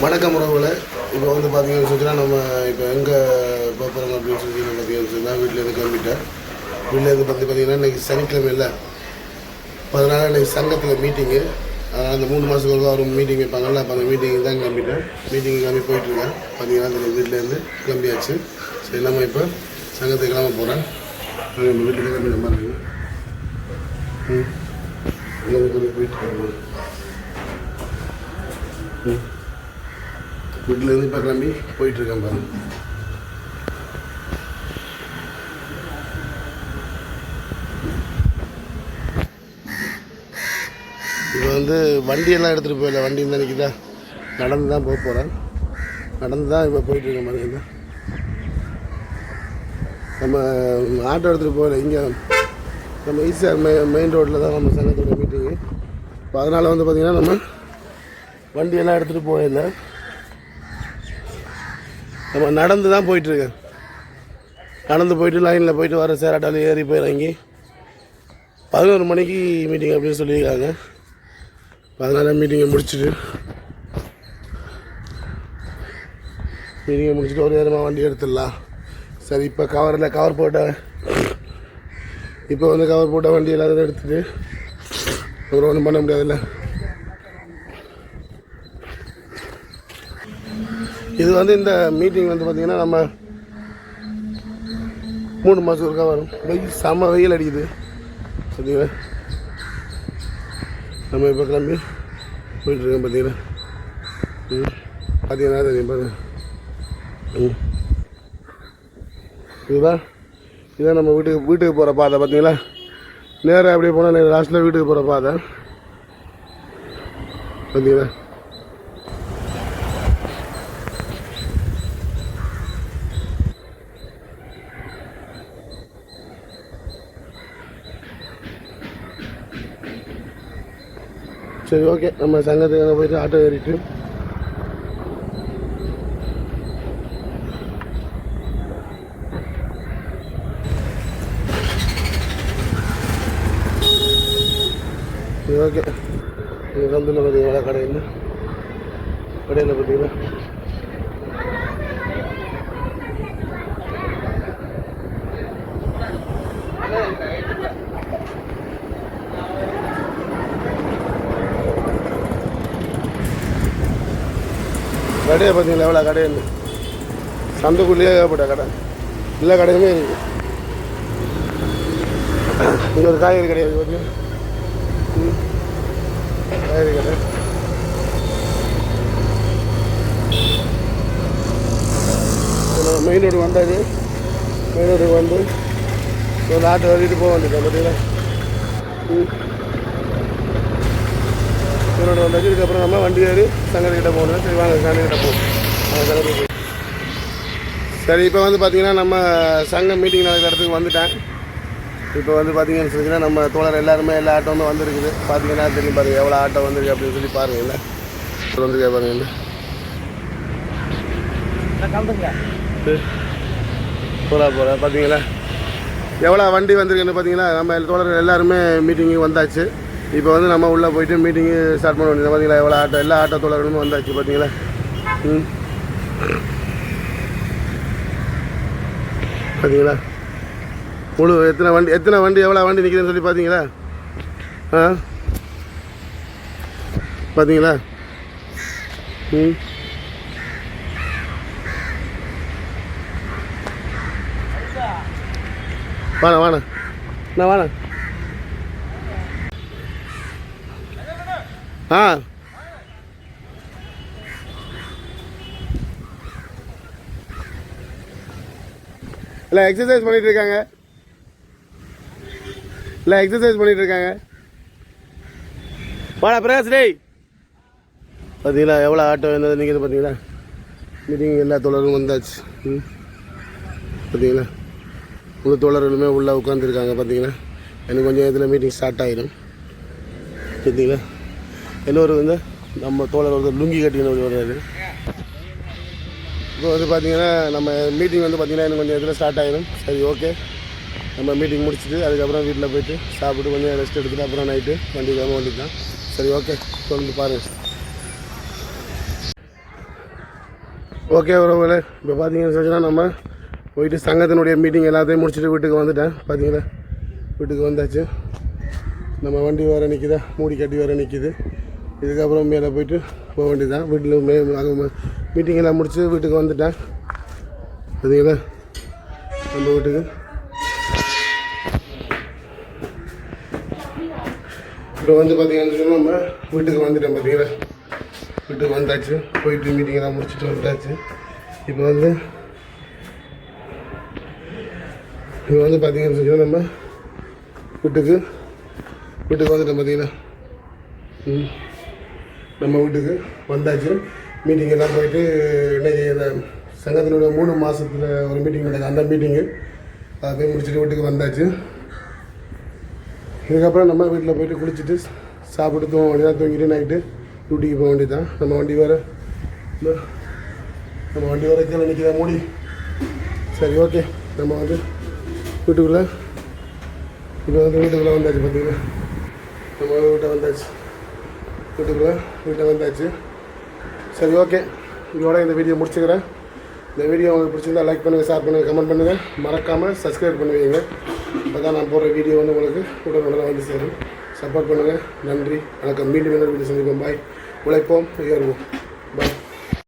வணக்கம் உறவுகளை. இப்போ வந்து பார்த்தீங்கன்னு சொன்னால் நம்ம இப்போ எங்கே போகிறோம் அப்படின்னு சொல்லி நம்ம பார்த்தீங்கன்னு சொன்னால் வீட்டிலேருந்து கிளம்பிட்டேன் வீட்டிலேருந்து பார்த்து பார்த்தீங்கன்னா இன்றைக்கி சனிக்கிழமை இல்லை அதனால் இன்றைக்கி சங்கத்தில் மீட்டிங்கு அதனால் அந்த மூணு மாதத்துக்கு ஒரு ஒரு மீட்டிங் வைப்பாங்கல்ல அப்போ அந்த மீட்டிங் தான் கிளம்பிட்டேன் மீட்டிங் கிளம்பி போயிட்டுருக்கேன் பார்த்தீங்கன்னா அந்த வீட்டிலேருந்து கிளம்பியாச்சு. சரி நம்ம இப்போ சங்கத்துக்கு கிளம்ப போகிறேன் நம்ம வீட்டுக்கு கிளம்பி நம்ம இருக்கு ம். போயிட்டு ம். வீட்டிலேருந்து இப்போ கிளம்பி போயிட்டுருக்கேன் பாருங்க. இப்போ வந்து வண்டியெல்லாம் எடுத்துகிட்டு போயிடல வண்டி இருந்தால் தான் நடந்து தான் போக போகிறேன் நடந்து தான் இப்போ போயிட்டுருக்கேன் பாருங்க நம்ம ஆட்டோ எடுத்துகிட்டு போகல இங்கே. நம்ம ஈஸியாக மெ மெயின் ரோட்டில் தான் நம்ம சங்கத்தோட மீட்டிங்கு இப்போ அதனால் வந்து பார்த்திங்கன்னா நம்ம வண்டியெல்லாம் எடுத்துகிட்டு போயிடல நம்ம நடந்து தான் போயிட்டுருக்கேன் நடந்து போயிட்டு லைனில் போயிட்டு வர சேராட்டாலும் ஏறி போய் இறங்கி பதினோரு மணிக்கு மீட்டிங் அப்படின்னு சொல்லியிருக்காங்க. அதனால் மீட்டிங்கை முடிச்சுட்டு மீட்டிங்கை முடிச்சுட்டு ஒரு நேரமாக வண்டி எடுத்துடலாம். சரி இப்போ கவரில் கவர் போட்ட இப்போ வந்து கவர் போட்ட வண்டி எல்லாத்தையும் எடுத்துட்டு அப்புறம் ஒன்றும் பண்ண முடியாதுல்ல. இது வந்து இந்த மீட்டிங் வந்து பார்த்திங்கன்னா நம்ம மூணு மாதம் ஒருக்கா வரும். வெயில் செம்ம வெயில் அடிக்குது. பார்த்தீங்களா நம்ம இப்போ கிளம்பி போயிட்டுருக்கோம் பார்த்தீங்கன்னா ம். பார்த்தீங்கன்னா தெரியும் பாருங்க. ம். இதுதான் நம்ம வீட்டுக்கு வீட்டுக்கு போகிற பாதை பார்த்தீங்களா நேராக அப்படியே போனால் லாஸ்ட்டில் வீட்டுக்கு போகிற பாதை. பார்த்தீங்களா சரி ஓகே நம்ம சங்கத்துக்கு போயிட்டு ஆட்டோ ஏறிட்டு. சரி ஓகே இங்கே வந்து பார்த்தீங்களா கடையில் கடையில் பார்த்தீங்கன்னா கடையை பார்த்தீங்களா? எவ்வளோ கடைன்னு? சந்தைக்குள்ளேயே ஏகப்பட்ட கடை. எல்லா கடையுமே இருக்குது இங்கே ஒரு காய்கறி கடை இருக்குது பார்த்தீங்கன்னா காய்கறி கடை. மெயின் ரோடு வந்தாச்சு மெயின் ரோடுக்கு வந்து ஒரு ஆட்டோ வரைக்கும் போக வேண்டியது பார்த்தீங்களா ம் ஈரோடு வந்தாச்சு இதுக்கப்புறம் நம்ம வண்டி ஏறி சங்கர்கிட்ட போகணும். சரி வாங்க சங்கர்கிட்ட போய் சரி இப்போ வந்து பார்த்தீங்கன்னா நம்ம சங்கம் மீட்டிங் நடக்கிற இடத்துக்கு வந்துட்டேன். இப்போ வந்து பார்த்தீங்கன்னு சொன்னீங்கன்னா நம்ம தோழர் எல்லாருமே எல்லா ஆட்டோவும் வந்துருக்குது. பார்த்தீங்கன்னா தெரியும் பாருங்க எவ்வளோ ஆட்டோ வந்திருக்கு அப்படின்னு சொல்லி பாருங்க இல்லை வந்துருக்கா பாருங்க இல்லை போகிறா போகிறா பார்த்தீங்களா எவ்வளோ வண்டி வந்திருக்குன்னு பார்த்தீங்களா நம்ம தோழர்கள் எல்லாருமே மீட்டிங்கு வந்தாச்சு. இப்போ வந்து நம்ம உள்ளே போயிட்டு மீட்டிங்கு ஸ்டார்ட் பண்ண வேண்டியது. பார்த்தீங்களா எவ்வளோ ஆட்டோ எல்லா ஆட்டோ தோழர்களுமே வந்தாச்சு பார்த்தீங்களா? ம். பார்த்தீங்களா? முழு எத்தனை வண்டி எத்தனை வண்டி எவ்வளோ வண்டி நிற்கிறேன்னு சொல்லி பார்த்தீங்களா? ஆ? பார்த்தீங்களா? ம். வாணா வாணா நான் வாணா ஆ. இல்லை எக்ஸசைஸ் பண்ணிகிட்டு இருக்காங்க இல்லை எக்ஸசைஸ் பண்ணிகிட்டு இருக்காங்க வாடா பிரகாஷ் டேய். பார்த்தீங்களா எவ்வளோ ஆட்டோ வந்தது நீங்கள் பார்த்தீங்களா? மீட்டிங் எல்லா தோழரும் வந்தாச்சு. ம். பார்த்தீங்களா? முழு தோழர்களுமே உள்ளே உட்காந்துருக்காங்க பார்த்தீங்களா? எனக்கு கொஞ்சம் இதில் மீட்டிங் ஸ்டார்ட் ஆகிடும் பார்த்தீங்களா? இன்னொரு வந்து நம்ம தோழர் வந்து லுங்கி கட்டிக்கணும் வருவார் இப்போ வந்து பார்த்தீங்கன்னா நம்ம மீட்டிங் வந்து பார்த்தீங்கன்னா எனக்கு கொஞ்சம் இதில் ஸ்டார்ட் ஆகிடும் சரி ஓகே நம்ம மீட்டிங் முடிச்சுட்டு அதுக்கப்புறம் வீட்டில் போயிட்டு சாப்பிட்டு கொஞ்சம் ரெஸ்ட் எடுத்துட்டு அப்புறம் நைட்டு வண்டி கிளம்ப வேண்டியது தான் சரி ஓகே தொடர்ந்து பாருங்கள் ஓகே உறவுகளே. இப்போ பார்த்தீங்கன்னு சொன்னால் நம்ம போயிட்டு சங்கத்தினுடைய மீட்டிங் எல்லாத்தையும் முடிச்சுட்டு வீட்டுக்கு வந்துட்டேன். பார்த்தீங்களா வீட்டுக்கு வந்தாச்சு. நம்ம வண்டி வேறு நிற்கிதா மூடி கட்டி வேறு நிற்கிது இதுக்கப்புறம் மேலே போயிட்டு போக வேண்டியதுதான். வீட்டில் மே மீட்டிங் எல்லாம் முடிச்சு வீட்டுக்கு வந்துட்டேன். பார்த்தீங்களா நம்ம வீட்டுக்கு. இப்போ வந்து பார்த்தீங்கன்னு சொன்னால் நம்ம வீட்டுக்கு வந்துட்டேன் பார்த்தீங்களா வீட்டுக்கு வந்தாச்சு. போயிட்டு மீட்டிங் எல்லாம் முடிச்சுட்டு வந்தாச்சு இப்போ வந்து இப்போ வந்து பார்த்தீங்கன்னு சொன்னால் நம்ம வீட்டுக்கு வீட்டுக்கு வந்துட்டேன் பார்த்தீங்களா ம். நம்ம வீட்டுக்கு வந்தாச்சு. மீட்டிங் எல்லாம் போயிட்டு இன்னைக்கு இந்த சங்கத்தினுடைய மூணு மாதத்தில் ஒரு மீட்டிங் நடக்குது. அந்த மீட்டிங்கு அதை போய் முடிச்சுட்டு வீட்டுக்கு வந்தாச்சு. இதுக்கப்புறம் நம்ம வீட்டில் போயிட்டு குளிச்சுட்டு சாப்பிட்டு தூங்க வேண்டியதான் தூங்கிட்டு நைட்டு டியூட்டிக்கு போக வேண்டியதான் நம்ம வண்டி வர நம்ம வண்டி வேறு கீழே நிற்கிதா மூடி? சரி ஓகே நம்ம வந்து வீட்டுக்குள்ளே இப்போ வந்து வீட்டுக்குள்ளே வந்தாச்சு பார்த்தீங்கன்னா நம்ம வீட்டை வந்தாச்சு. வீட்டுக்குள்ளே வீட்டில் வந்தாச்சு. சரி ஓகே இதோட இந்த வீடியோ முடிச்சுக்கிறேன். இந்த வீடியோ உங்களுக்கு பிடிச்சிருந்தா லைக் பண்ணுங்கள் ஷேர் பண்ணுங்கள் கமெண்ட் பண்ணுங்கள் மறக்காமல் சப்ஸ்கிரைப் பண்ணுவீங்க அப்போ தான் நான் போடுற வீடியோ வந்து உங்களுக்கு உடனுடனே வந்து சேரும். சப்போர்ட் பண்ணுங்கள் நன்றி. வணக்கம். மீண்டும் இன்னொரு வீடியோ சந்திப்போம். பாய் உழைப்போம். உயர்வோம். பாய்